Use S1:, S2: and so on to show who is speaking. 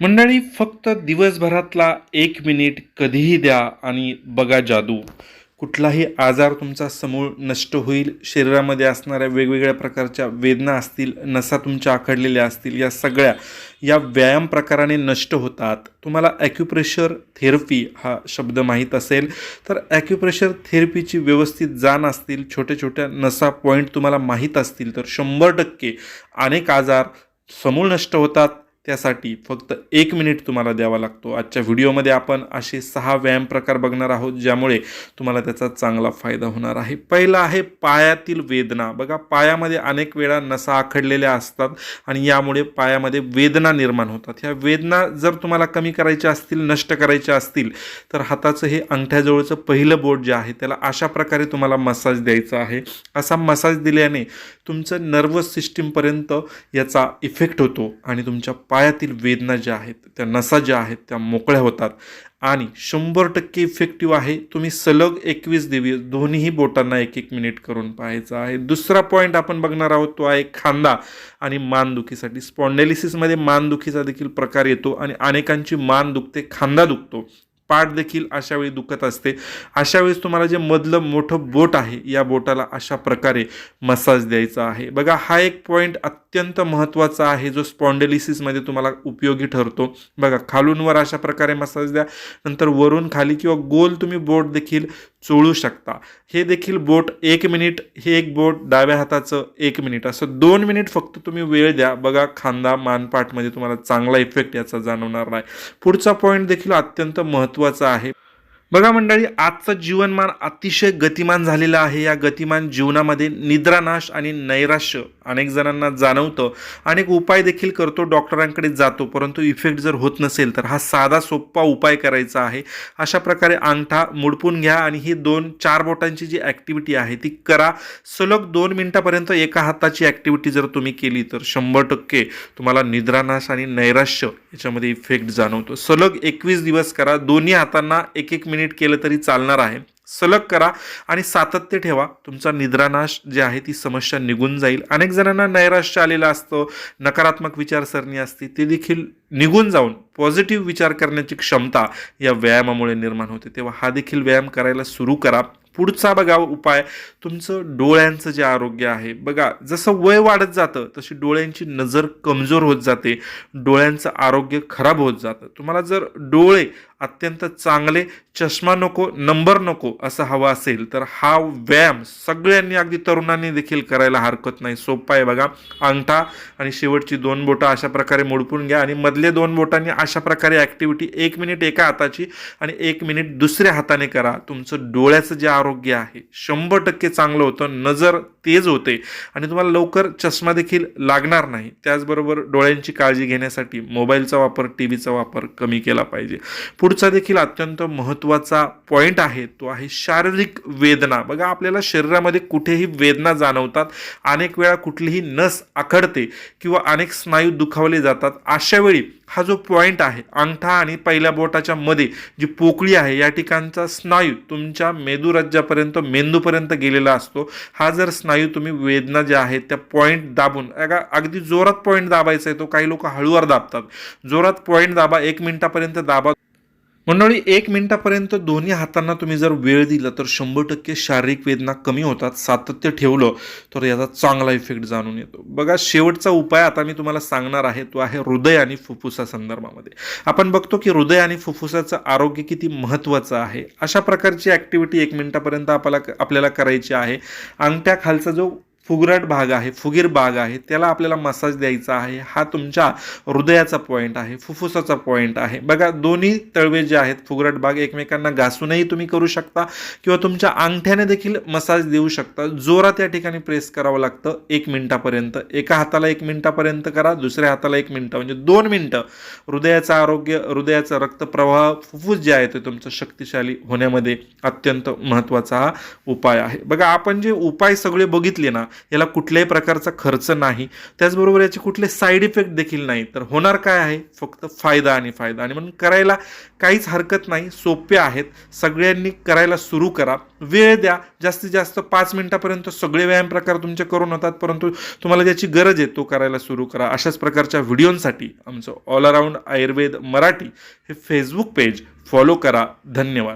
S1: मंडळी फक्त दिवसभरातला एक मिनिट कधीही द्या आणि बघा जादू. कुठलाही आजार तुमचा समूळ नष्ट होईल. शरीरामध्ये असणाऱ्या वेगवेगळ्या प्रकारच्या वेदना असतील नसा तुमच्या आखडलेल्या असतील या सगळ्या या व्यायाम प्रकाराने नष्ट होतात. तुम्हाला ॲक्युप्रेशर थेरपी हा शब्द माहीत असेल. तर ॲक्युप्रेशर थेरपीची व्यवस्थित जाण असतील छोट्या छोट्या नसा पॉईंट तुम्हाला माहीत असतील तर शंभर टक्के अनेक आजार समूळ नष्ट होतात. त्यासाठी फक्त एक मिनिट तुम्हाला द्यावा लागतो. आजच्या व्हिडिओमध्ये आपण असे सहा व्यायाम प्रकार बघणार आहोत ज्यामुळे तुम्हाला त्याचा चांगला फायदा होणार आहे. पहिला आहे पायातील वेदना. बघा पायामध्ये अनेक वेळा नसा आखडलेल्या असतात आणि यामुळे पायामध्ये वेदना निर्माण होतात. ह्या वेदना जर तुम्हाला कमी करायच्या असतील नष्ट करायच्या असतील तर हाताचं हे अंगठ्याजवळचं पहिलं बोट जे आहे त्याला अशा प्रकारे तुम्हाला मसाज द्यायचा आहे. असा मसाज दिल्याने तुमचं नर्वस सिस्टीमपर्यंत याचा इफेक्ट होतो आणि तुमच्या पायातील वेदना ज्या आहेत त्या नसा ज्या आहेत त्या मोकळ्या होतात. आणि शंभर टक्के इफेक्टिव्ह आहे तुम्ही सलग एकवीस दिवस दोन्हीही बोटांना एक एक मिनिट करून पाहायचा आहे. दुसरा पॉईंट आपण बघणार आहोत तो आहे खांदा. आणि मानदुखीसाठी स्पॉन्डेलिसिसमध्ये मानदुखीचा देखील प्रकार येतो आणि अनेकांची मान दुखते खांदा दुखतो. पाठ देखील अशा वेळी दुखत असते. अशा वेळेस तुम्हाला जे मधलं मोठं बोट आहे या बोटाला अशा प्रकारे मसाज द्यायचा आहे. बघा हा एक पॉईंट अत्यंत महत्त्वाचा आहे जो स्पॉन्डेलिसिसमध्ये तुम्हाला उपयोगी ठरतो. बघा खालूनवर अशा प्रकारे मसाज द्या नंतर वरून खाली किंवा गोल तुम्ही बोट देखील चोळू शकता. हे देखील बोट एक मिनिट हे एक बोट डाव्या हाताचं एक मिनिट असं दोन मिनिट फक्त तुम्ही वेळ द्या. बघा खांदा मानपाठमध्ये तुम्हाला चांगला इफेक्ट याचा जाणवणार नाही. पुढचा पॉईंट देखील अत्यंत महत्त्वाचा महत्त्वाचा आहे. बघा मंडळी आजचं जीवनमान अतिशय गतिमान झालेलं आहे. या गतिमान जीवनामध्ये निद्रानाश आणि नैराश्य अनेक जणांना जाणवतं. अनेक उपाय देखील करतो डॉक्टरांकडे जातो. परंतु इफेक्ट जर होत नसेल तर हा साधा सोप्पा उपाय करायचा आहे. अशा प्रकारे अंगठा मुडपून घ्या आणि ही दोन चार बोटांची जी ॲक्टिव्हिटी आहे ती करा. सलग दोन मिनटापर्यंत एका हाताची ॲक्टिव्हिटी जर तुम्ही केली तर शंभर टक्के तुम्हाला निद्रानाश आणि नैराश्य याच्यामध्ये इफेक्ट जाणवतो. सलग एकवीस दिवस करा. दोन्ही हातांना एक एक मिनिट केलं तरी चालणार आहे. सलग करा आणि सातत्य ठेवा. तुमचा निद्रानाश जे आहे ती समस्या निघून जाईल. अनेक जणांना नैराश्य आलेलं असतं. नकारात्मक विचारसरणी असते. ते देखील निघून जाऊन पॉझिटिव्ह विचार करण्याची क्षमता या व्यायामामुळे निर्माण होते. तेव्हा हा देखील व्यायाम करायला सुरू करा. पुढचा बघा उपाय तुमचं डोळ्यांचं जे आरोग्य आहे. बघा जसं वय वाढत जातं तशी डोळ्यांची नजर कमजोर होत जाते. डोळ्यांचं आरोग्य खराब होत जातं. तुम्हाला जर डोळे अत्यंत चांगले चष्मा नको नंबर नको असं हवं असेल तर हा व्यायाम सगळ्यांनी अगदी तरुणांनी देखील करायला हरकत नाही. सोपा आहे बघा. अंगठा आणि शेवटची दोन बोटं अशा प्रकारे मोडपून घ्या आणि मधले दोन बोटांनी अशा प्रकारे ॲक्टिव्हिटी एक मिनिट एका हाताची आणि एक मिनिट दुसऱ्या हाताने करा. तुमचं डोळ्याचं जे आरोग्य आहे शंभर टक्के चांगलं होतं नजर तेज होते आणि तुम्हाला लवकर चष्मा देखील लागणार नाही. त्याचबरोबर डोळ्यांची काळजी घेण्यासाठी मोबाईलचा वापर टी व्हीचा वापर कमी केला पाहिजे. पुढचा देखील अत्यंत महत्त्वाचा पॉईंट आहे तो आहे शारीरिक वेदना. बघा आपल्याला शरीरामध्ये कुठेही वेदना जाणवतात अनेक वेळा कुठलीही नस आखडते किंवा अनेक स्नायू दुखावले जातात अशा वेळी हा जो पॉईंट आहे अंगठा आणि पहिल्या बोटाच्या मध्ये जी पोकळी आहे या ठिकाणचा स्नायू तुमच्या मेदूरज्जापर्यंत मेंदूपर्यंत गेलेला असतो. हा जर स्नायू तुम्ही वेदना ज्या आहेत त्या पॉईंट दाबून अगदी जोरात पॉईंट दाबायचा आहे तो काही लोक हळूवार दाबतात. जोरात पॉईंट दाबा एक मिनिटापर्यंत दाबा. मंडळी एक मिनिटापर्यंत दोन्ही हातांना तुम्ही जर वेळ दिला तर शंभर टक्के शारीरिक वेदना कमी होतात सातत्य ठेवलं तर याचा चांगला इफेक्ट जाणून येतो. बघा शेवटचा उपाय आता मी तुम्हाला सांगणार आहे तो आहे हृदय आणि फुफ्फुसा संदर्भामध्ये. आपण बघतो की हृदय आणि फुफ्फुसाचं आरोग्य किती महत्त्वाचं आहे. अशा प्रकारची ॲक्टिव्हिटी एक मिनिटापर्यंत आपल्याला आपल्याला करायची आहे. अंगठ्या खालचा जो फुगरट भाग आहे फुगीर भाग आहे त्याला आपल्याला मसाज द्यायचा आहे. हा तुमच्या हृदयाचा पॉईंट आहे फुफ्फुसाचा पॉईंट आहे. बघा दोन्ही तळवे जे आहेत फुगरट भाग एकमेकांना घासूनही तुम्ही करू शकता किंवा तुमच्या अंगठ्याने देखील मसाज देऊ शकता. जोरात या ठिकाणी प्रेस करावं लागतं. एक मिनिटापर्यंत. एका हाताला एक मिनिटापर्यंत करा दुसऱ्या हाताला एक मिनिटं. म्हणजे दोन मिनिटं. हृदयाचं आरोग्य हृदयाचा रक्तप्रवाह फुफ्फुस जे आहे ते तुमचं शक्तिशाली होण्यामध्ये अत्यंत महत्त्वाचा हा उपाय आहे. बघा आपण जे उपाय सगळे बघितले ना याला कुठल्याही प्रकारचा खर्च नाही. त्याचबरोबर याचे कुठले साईड इफेक्ट देखील नाही तर होणार काय आहे? फक्त फायदा आणि फायदा. आणि म्हणून करायला काहीच हरकत नाही. सोपे आहेत. सगळ्यांनी करायला सुरू करा. वेळ द्या. जास्तीत जास्त पाच मिनिटापर्यंत सगळे व्यायाम प्रकार तुमचे करून होतात. परंतु तुम्हाला ज्याची गरज आहे तो करायला सुरू करा. अशाच प्रकारच्या व्हिडिओंसाठी आमचं ऑल अराऊंड आयुर्वेद मराठी हे फेसबुक पेज फॉलो करा. धन्यवाद.